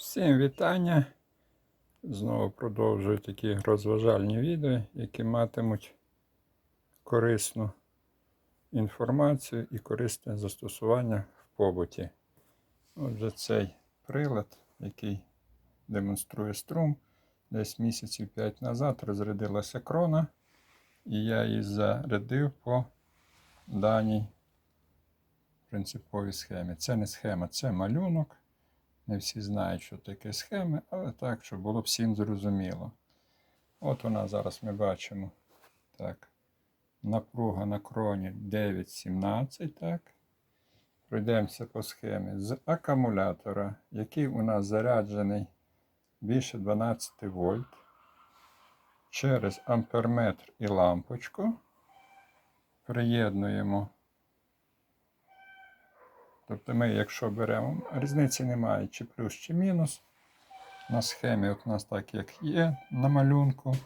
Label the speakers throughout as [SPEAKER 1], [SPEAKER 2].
[SPEAKER 1] Всім вітання. Знову продовжую такі розважальні відео, які матимуть корисну інформацію і корисне застосування в побуті. Отже, цей прилад, який демонструє струм, десь місяців 5 назад розрядилася крона, і я її зарядив по даній принциповій схемі. Це не схема, це малюнок. Не всі знають, що таке схеми, але так, щоб було всім зрозуміло. От у нас зараз ми бачимо так, напруга на кроні 9,17. так. Пройдемося по схемі з акумулятора, який у нас заряджений більше 12 вольт. Через амперметр і лампочку. Приєднуємо Тобто ми, якщо беремо, різниці немає, чи плюс, чи мінус. На схемі от у нас так, як є на малюнку.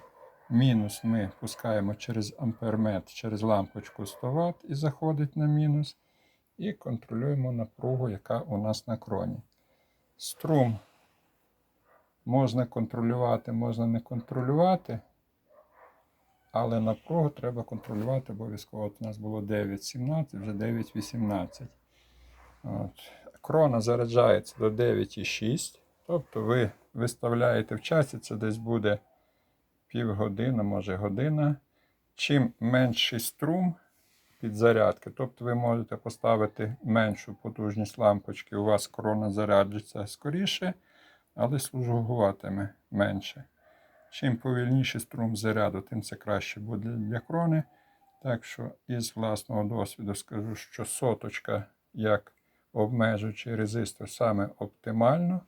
[SPEAKER 1] Мінус ми пускаємо через амперметр, через лампочку 100 Вт і заходить на мінус. І контролюємо напругу, яка у нас на кроні. Струм можна контролювати, можна не контролювати. Але напругу треба контролювати обов'язково. От у нас було 9,17, вже 9,18. От. Крона заряджається до 9,6. Тобто ви виставляєте в часі, це десь буде півгодини, може година. Чим менший струм підзарядки, тобто ви можете поставити меншу потужність лампочки, у вас крона заряджиться скоріше, але служуватиме менше. Чим повільніший струм заряду, тим це краще буде для крони. Так що із власного досвіду скажу, що соточка як обмежуючий резистор саме оптимально.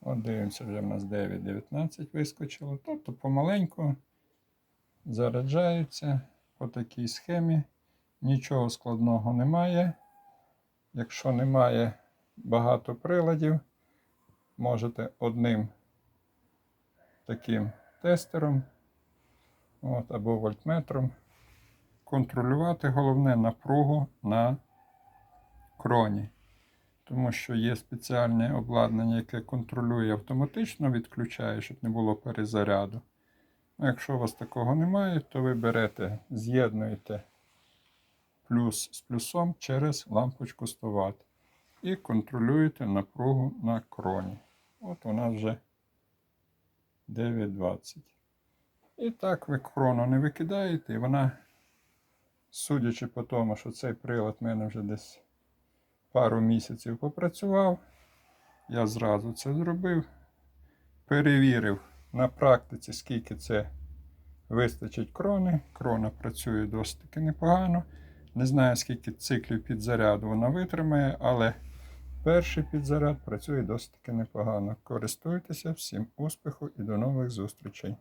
[SPEAKER 1] От дивимося, вже в нас 9,19 вискочило. Тобто помаленьку заряджаються по такій схемі. Нічого складного немає. Якщо немає багато приладів, можете одним таким тестером от, або вольтметром контролювати головне напругу на кроні тому що є спеціальне обладнання, яке контролює автоматично, відключає, щоб не було перезаряду. Ну, Якщо у вас такого немає, то ви берете, з'єднуєте плюс з плюсом через лампочку 100 Вт і контролюєте напругу на кроні. От нас вже 9,20. І так ви крону не викидаєте, і вона, судячи по тому, що цей прилад в мене вже десь пару місяців попрацював. Я зразу це зробив. Перевірив на практиці, скільки це вистачить крони. Крона працює досить таки непогано. Не знаю, скільки циклів підзаряду вона витримає, але перший підзаряд працює досить таки непогано. Користуйтеся, всім успіху і до нових зустрічей!